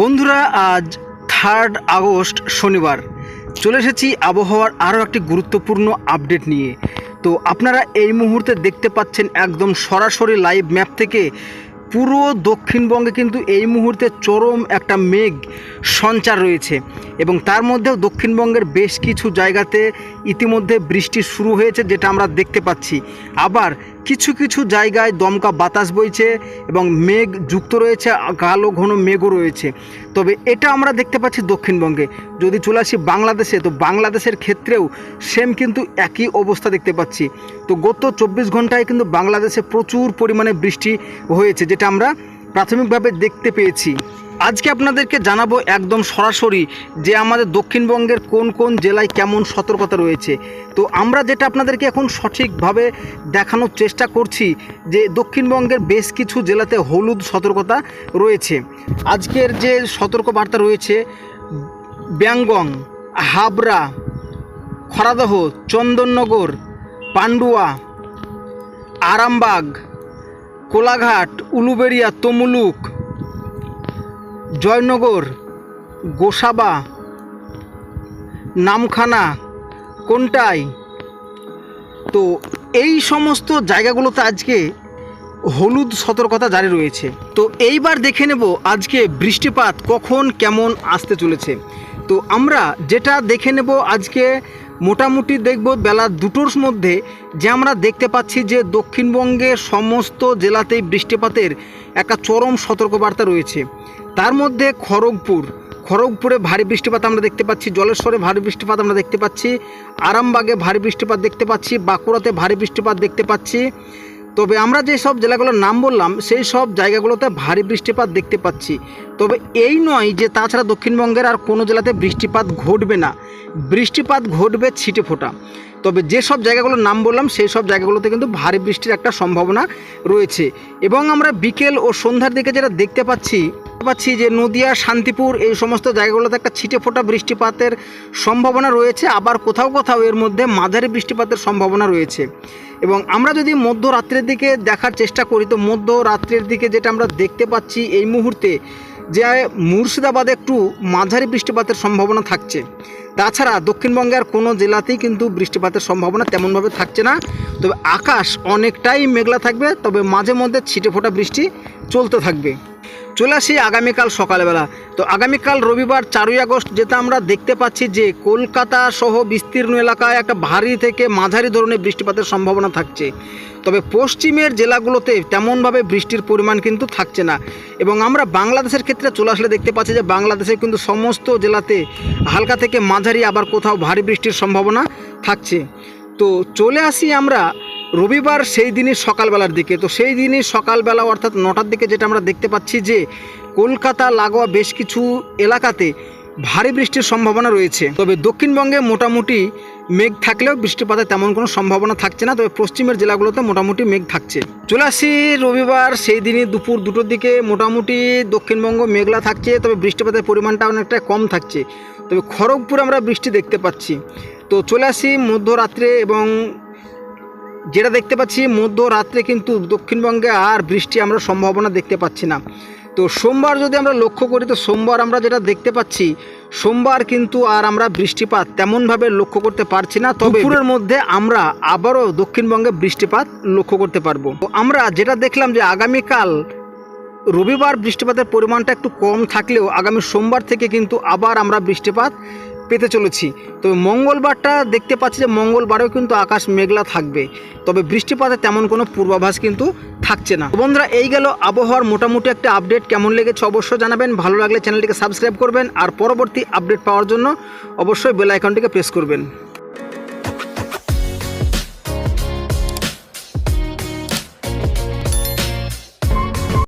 বন্ধুরা, আজ third August, শনিবার। চলে এসেছি আবহাওয়ার আরও একটি গুরুত্বপূর্ণ আপডেট নিয়ে। তো আপনারা এই মুহূর্তে দেখতে পাচ্ছেন একদম সরাসরি লাইভ ম্যাপ থেকে পুরো দক্ষিণবঙ্গে কিন্তু এই মুহূর্তে চরম একটা মেঘ সঞ্চার রয়েছে। এবং তার মধ্যেও দক্ষিণবঙ্গের বেশ কিছু জায়গাতে ইতিমধ্যে বৃষ্টি শুরু হয়েছে, যেটা আমরা দেখতে পাচ্ছি। আবার কিছু কিছু জায়গায় দমকা বাতাস বইছে এবং মেঘ যুক্ত রয়েছে, কালো ঘন মেঘও রয়েছে। তবে এটা আমরা দেখতে পাচ্ছি দক্ষিণবঙ্গে। যদি চলে আসি বাংলাদেশে, তো বাংলাদেশের ক্ষেত্রেও সেম কিন্তু একই অবস্থা দেখতে পাচ্ছি। তো গত চব্বিশ ঘন্টায় কিন্তু বাংলাদেশে প্রচুর পরিমাণে বৃষ্টি হয়েছে, যেটা আমরা প্রাথমিকভাবে দেখতে পেয়েছি। আজকে আপনাদেরকে জানাব একদম সরাসরি যে আমাদের দক্ষিণবঙ্গের কোন কোন জেলায় কেমন সতর্কতা রয়েছে। তো আমরা যেটা আপনাদেরকে এখন সঠিকভাবে দেখানোর চেষ্টা করছি যে দক্ষিণবঙ্গের বেশ কিছু জেলাতে হলুদ সতর্কতা রয়েছে। আজকের যে সতর্কবার্তা রয়েছে ব্যাঙ্গং হাবড়া, খরাদহ, চন্দননগর, পান্ডুয়া, আরামবাগ, কোলাঘাট, উলুবেড়িয়া, তমুলুক জয়নগর, গোসাবা, নামখানা, কোনটাই? তো এই সমস্ত জায়গাগুলোতে আজকে হলুদ সতর্কতা জারি রয়েছে। তো এইবার দেখে নেব আজকে বৃষ্টিপাত কখন, কেমন আসতে চলেছে। তো আমরা যেটা দেখে নেব আজকে, মোটামুটি দেখব বেলা দুটোর মধ্যে যে আমরা দেখতে পাচ্ছি যে দক্ষিণবঙ্গে সমস্ত জেলাতেই বৃষ্টিপাতের একটা চরম সতর্কবার্তা রয়েছে। তার মধ্যে খড়গপুর। খড়গপুরে ভারী বৃষ্টিপাত আমরা দেখতে পাচ্ছি, জলেশ্বরে ভারী বৃষ্টিপাত আমরা দেখতে পাচ্ছি, আরামবাগে ভারী বৃষ্টিপাত দেখতে পাচ্ছি, বাঁকুড়াতে ভারী বৃষ্টিপাত দেখতে পাচ্ছি। তবে আমরা যে সব জেলাগুলোর নাম বললাম, সেই সব জায়গাগুলোতে ভারী বৃষ্টিপাত দেখতে পাচ্ছি। তবে এই নয় যে তাছাড়া দক্ষিণবঙ্গের আর কোনো জেলাতে বৃষ্টিপাত ঘটবে না। বৃষ্টিপাত ঘটবে ছিটে ফোটা। তবে যেসব জায়গাগুলোর নাম বললাম, সেই সব জায়গাগুলোতে কিন্তু ভারী বৃষ্টির একটা সম্ভাবনা রয়েছে। এবং আমরা বিকেল ও সন্ধ্যার দিকে যেটা দেখতে পাচ্ছি পাচ্ছি যে নদিয়া, শান্তিপুর এই সমস্ত জায়গাগুলোতে একটা ছিটে ফোটা বৃষ্টিপাতের সম্ভাবনা রয়েছে। আবার কোথাও কোথাও এর মধ্যে মাঝারি বৃষ্টিপাতের সম্ভাবনা রয়েছে। এবং আমরা যদি মধ্যরাত্রের দিকে দেখার চেষ্টা করি, তো মধ্যরাত্রের দিকে যেটা আমরা দেখতে পাচ্ছি এই মুহূর্তে, যে মুর্শিদাবাদে একটু মাঝারি বৃষ্টিপাতের সম্ভাবনা থাকছে। তাছাড়া দক্ষিণবঙ্গের কোনো জেলাতেই কিন্তু বৃষ্টিপাতের সম্ভাবনা তেমনভাবে থাকছে না। তবে আকাশ অনেকটাই মেঘলা থাকবে, তবে মাঝে মধ্যে ছিটে ফোটা বৃষ্টি চলতে থাকবে। চলে আসি আগামীকাল সকালবেলা। তো আগামীকাল রবিবার চারই আগস্ট যেটা আমরা দেখতে পাচ্ছি যে কলকাতা সহ বিস্তীর্ণ এলাকায় একটা ভারী থেকে মাঝারি ধরনের বৃষ্টিপাতের সম্ভাবনা থাকছে। তবে পশ্চিমের জেলাগুলোতে তেমনভাবে বৃষ্টির পরিমাণ কিন্তু থাকছে না। এবং আমরা বাংলাদেশের ক্ষেত্রে চলে আসলে দেখতে পাচ্ছি যে বাংলাদেশে কিন্তু সমস্ত জেলাতে হালকা থেকে মাঝারি আবার কোথাও ভারী বৃষ্টির সম্ভাবনা থাকছে। তো চলে আসি আমরা রবিবার সেই দিনই সকালবেলার দিকে। তো সেই দিনই সকালবেলা অর্থাৎ নটার দিকে যেটা আমরা দেখতে পাচ্ছি যে কলকাতা, লাগোয়া বেশ কিছু এলাকাতে ভারী বৃষ্টির সম্ভাবনা রয়েছে। তবে দক্ষিণবঙ্গে মোটামুটি মেঘ থাকলেও বৃষ্টিপাতের তেমন কোনো সম্ভাবনা থাকছে না। তবে পশ্চিমের জেলাগুলোতে মোটামুটি মেঘ থাকছে। চলে আসি রবিবার সেই দিনই দুপুর দুটোর দিকে। মোটামুটি দক্ষিণবঙ্গ মেঘলা থাকছে, তবে বৃষ্টিপাতের পরিমাণটা অনেকটা কম থাকছে। তবে খড়গপুরে আমরা বৃষ্টি দেখতে পাচ্ছি। তো চলে আসি মধ্যরাত্রে এবং যেটা দেখতে পাচ্ছি মধ্যরাত্রে কিন্তু দক্ষিণবঙ্গে আর বৃষ্টি আমরা সম্ভাবনা দেখতে পাচ্ছি না। তো সোমবার যদি আমরা লক্ষ্য করি তো সোমবার আমরা যেটা দেখতে পাচ্ছি সোমবার কিন্তু আর আমরা বৃষ্টিপাত তেমনভাবে লক্ষ্য করতে পারছি না। তবে দুপুরের মধ্যে আমরা আবারও দক্ষিণবঙ্গে বৃষ্টিপাত লক্ষ্য করতে পারব। তো আমরা যেটা দেখলাম যে আগামীকাল রবিবার বৃষ্টিপাতের পরিমাণটা একটু কম থাকলেও আগামী সোমবার থেকে কিন্তু আবার আমরা বৃষ্টিপাত পেতে চলেছি। তবে মঙ্গলবারটা দেখতে পাচ্ছি যে মঙ্গলবারেও কিন্তু আকাশ মেঘলা থাকবে। তবে বৃষ্টিপাতে তেমন কোনো পূর্বাভাস কিন্তু থাকছে না। বন্ধুরা, এই গেল আবহাওয়ার মোটামুটি একটা আপডেট। কেমন লেগেছে অবশ্যই জানাবেন। ভালো লাগলে চ্যানেলটিকে সাবস্ক্রাইব করবেন। আর পরবর্তী আপডেট পাওয়ার জন্য অবশ্যই বেল আইকনটিকে প্রেস করবেন।